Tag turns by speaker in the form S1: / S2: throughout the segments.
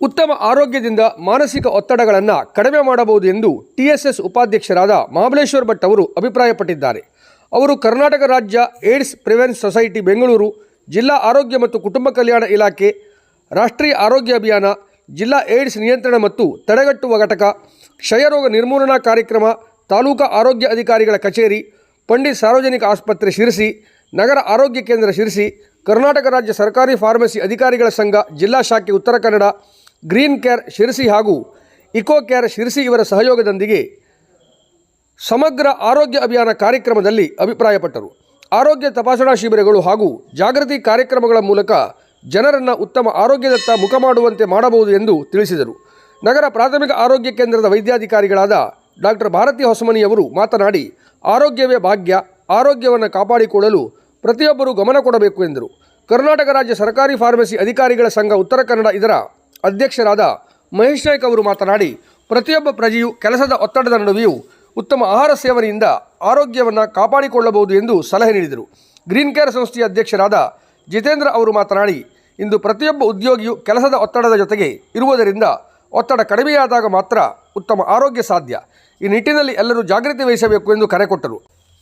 S1: ಉತ್ತಮ ಆರೋಗ್ಯದಿಂದ ಮಾನಸಿಕ ಒತ್ತಡಗಳನ್ನು ಕಡಿಮೆ ಮಾಡಬಹುದು ಎಂದು ಟಿಎಸ್ಎಸ್ ಉಪಾಧ್ಯಕ್ಷರಾದ ಮಹಾಬಲೇಶ್ವರ್ ಭಟ್ ಅವರು ಅಭಿಪ್ರಾಯಪಟ್ಟಿದ್ದಾರೆ. ಅವರು ಕರ್ನಾಟಕ ರಾಜ್ಯ ಏಡ್ಸ್ ಪ್ರಿವೆನ್ಸ್ ಸೊಸೈಟಿ ಬೆಂಗಳೂರು, ಜಿಲ್ಲಾ ಆರೋಗ್ಯ ಮತ್ತು ಕುಟುಂಬ ಕಲ್ಯಾಣ ಇಲಾಖೆ, ರಾಷ್ಟ್ರೀಯ ಆರೋಗ್ಯ ಅಭಿಯಾನ, ಜಿಲ್ಲಾ ಏಡ್ಸ್ ನಿಯಂತ್ರಣ ಮತ್ತು ತಡೆಗಟ್ಟುವ ಘಟಕ ಕ್ಷಯರೋಗ ನಿರ್ಮೂಲನಾ ಕಾರ್ಯಕ್ರಮ, ತಾಲೂಕಾ ಆರೋಗ್ಯ ಅಧಿಕಾರಿಗಳ ಕಚೇರಿ, ಪಂಡಿತ್ ಸಾರ್ವಜನಿಕ ಆಸ್ಪತ್ರೆ ಶಿರಸಿ, ನಗರ ಆರೋಗ್ಯ ಕೇಂದ್ರ ಶಿರಸಿ, ಕರ್ನಾಟಕ ರಾಜ್ಯ ಸರ್ಕಾರಿ ಫಾರ್ಮಸಿ ಅಧಿಕಾರಿಗಳ ಸಂಘ, ಜಿಲ್ಲಾ ಶಾಖೆ ಉತ್ತರ ಕನ್ನಡ ಗ್ರೀನ್ ಕೇರ್ ಶಿರಸಿ ಹಾಗೂ ಇಕೋ ಕೇರ್ ಶಿರಸಿ ಇವರ ಸಹಯೋಗದೊಂದಿಗೆ ಸಮಗ್ರ ಆರೋಗ್ಯ ಅಭಿಯಾನ ಕಾರ್ಯಕ್ರಮದಲ್ಲಿ ಅಭಿಪ್ರಾಯಪಟ್ಟರು. ಆರೋಗ್ಯ ತಪಾಸಣಾ ಶಿಬಿರಗಳು ಹಾಗೂ ಜಾಗೃತಿ ಕಾರ್ಯಕ್ರಮಗಳ ಮೂಲಕ ಜನರನ್ನು ಉತ್ತಮ ಆರೋಗ್ಯದತ್ತ ಮುಖ ಮಾಡುವಂತೆ ಮಾಡಬಹುದು ಎಂದು ತಿಳಿಸಿದರು. ನಗರ ಪ್ರಾಥಮಿಕ ಆರೋಗ್ಯ ಕೇಂದ್ರದ ವೈದ್ಯಾಧಿಕಾರಿಗಳಾದ ಡಾಕ್ಟರ್ ಭಾರತಿ ಹೊಸಮನಿಯವರು ಮಾತನಾಡಿ, ಆರೋಗ್ಯವೇ ಭಾಗ್ಯ, ಆರೋಗ್ಯವನ್ನು ಕಾಪಾಡಿಕೊಳ್ಳಲು ಪ್ರತಿಯೊಬ್ಬರೂ ಗಮನ ಕೊಡಬೇಕು ಎಂದರು. ಕರ್ನಾಟಕ ರಾಜ್ಯ ಸರ್ಕಾರಿ ಫಾರ್ಮಸಿ ಅಧಿಕಾರಿಗಳ ಸಂಘ ಉತ್ತರ ಕನ್ನಡ ಇದರ ಅಧ್ಯಕ್ಷರಾದ ಮಹೇಶ್ ನಾಯ್ಕ್ ಅವರು ಮಾತನಾಡಿ, ಪ್ರತಿಯೊಬ್ಬ ಪ್ರಜೆಯು ಕೆಲಸದ ಒತ್ತಡದ ನಡುವೆಯೂ ಉತ್ತಮ ಆಹಾರ ಸೇವನೆಯಿಂದ ಆರೋಗ್ಯವನ್ನು ಕಾಪಾಡಿಕೊಳ್ಳಬಹುದು ಎಂದು ಸಲಹೆ ನೀಡಿದರು. ಗ್ರೀನ್ ಕೇರ್ ಸಂಸ್ಥೆಯ ಅಧ್ಯಕ್ಷರಾದ ಜಿತೇಂದ್ರ ಅವರು ಮಾತನಾಡಿ, ಇಂದು ಪ್ರತಿಯೊಬ್ಬ ಉದ್ಯೋಗಿಯು ಕೆಲಸದ ಒತ್ತಡದ ಜೊತೆಗೆ ಇರುವುದರಿಂದ ಒತ್ತಡ ಕಡಿಮೆಯಾದಾಗ ಮಾತ್ರ ಉತ್ತಮ ಆರೋಗ್ಯ ಸಾಧ್ಯ. ಈ ನಿಟ್ಟಿನಲ್ಲಿ ಎಲ್ಲರೂ ಜಾಗೃತಿ ವಹಿಸಬೇಕು ಎಂದು ಕರೆ ಕೊಟ್ಟರು.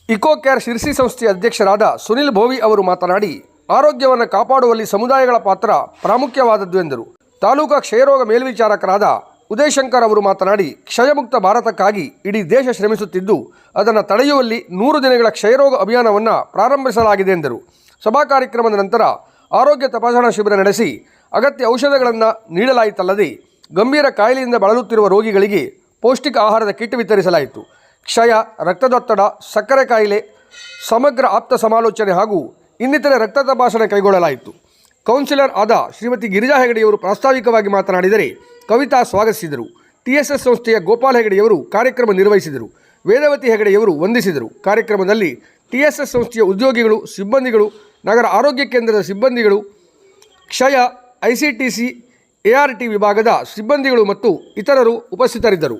S1: ಇಕೋ ಕೇರ್ ಶಿರ್ಸಿ ಸಂಸ್ಥೆಯ ಅಧ್ಯಕ್ಷರಾದ ಸುನಿಲ್ ಭೋವಿ ಅವರು ಮಾತನಾಡಿ, ಆರೋಗ್ಯವನ್ನು ಕಾಪಾಡುವಲ್ಲಿ ಸಮುದಾಯಗಳ ಪಾತ್ರ ಪ್ರಾಮುಖ್ಯವಾದದ್ದು ಎಂದರು. ತಾಲೂಕಾ ಕ್ಷಯರೋಗ ಮೇಲ್ವಿಚಾರಕರಾದ ಉದಯಶಂಕರ್ ಅವರು ಮಾತನಾಡಿ, ಕ್ಷಯಮುಕ್ತ ಭಾರತಕ್ಕಾಗಿ ಇಡೀ ದೇಶ ಶ್ರಮಿಸುತ್ತಿದ್ದು, ಅದನ್ನು ತಡೆಯುವಲ್ಲಿ ನೂರು ದಿನಗಳ ಕ್ಷಯರೋಗ ಅಭಿಯಾನವನ್ನು ಪ್ರಾರಂಭಿಸಲಾಗಿದೆ ಎಂದರು. ಸಭಾ ಕಾರ್ಯಕ್ರಮದ ನಂತರ ಆರೋಗ್ಯ ತಪಾಸಣಾ ಶಿಬಿರ ನಡೆಸಿ ಅಗತ್ಯ ಔಷಧಗಳನ್ನು ನೀಡಲಾಯಿತಲ್ಲದೆ, ಗಂಭೀರ ಕಾಯಿಲೆಯಿಂದ ಬಳಲುತ್ತಿರುವ ರೋಗಿಗಳಿಗೆ ಪೌಷ್ಟಿಕ ಆಹಾರದ ಕಿಟ್ ವಿತರಿಸಲಾಯಿತು. ಕ್ಷಯ, ರಕ್ತದೊತ್ತಡ, ಸಕ್ಕರೆ ಕಾಯಿಲೆ, ಸಮಗ್ರ ಆಪ್ತ ಸಮಾಲೋಚನೆ ಹಾಗೂ ಇನ್ನಿತರೆ ರಕ್ತ ತಪಾಸಣೆ ಕೈಗೊಳ್ಳಲಾಯಿತು. ಕೌನ್ಸಿಲರ್ ಆದ ಶ್ರೀಮತಿ ಗಿರಿಜಾ ಹೆಗಡೆಯವರು ಪ್ರಾಸ್ತಾವಿಕವಾಗಿ ಮಾತನಾಡಿದರೆ ಕವಿತಾ ಸ್ವಾಗತಿಸಿದರು. ಟಿಎಸ್ಎಸ್ ಸಂಸ್ಥೆಯ ಗೋಪಾಲ್ ಹೆಗಡೆಯವರು ಕಾರ್ಯಕ್ರಮ ನಿರ್ವಹಿಸಿದರು. ವೇದವತಿ ಹೆಗಡೆಯವರು ವಂದಿಸಿದರು. ಕಾರ್ಯಕ್ರಮದಲ್ಲಿ ಟಿಎಸ್ಎಸ್ ಸಂಸ್ಥೆಯ ಉದ್ಯೋಗಿಗಳು, ಸಿಬ್ಬಂದಿಗಳು, ನಗರ ಆರೋಗ್ಯ ಕೇಂದ್ರದ ಸಿಬ್ಬಂದಿಗಳು, ಕ್ಷಯ ಐಸಿಟಿಸಿ ಎಆರ್ಟಿ ವಿಭಾಗದ ಸಿಬ್ಬಂದಿಗಳು ಮತ್ತು ಇತರರು ಉಪಸ್ಥಿತರಿದ್ದರು.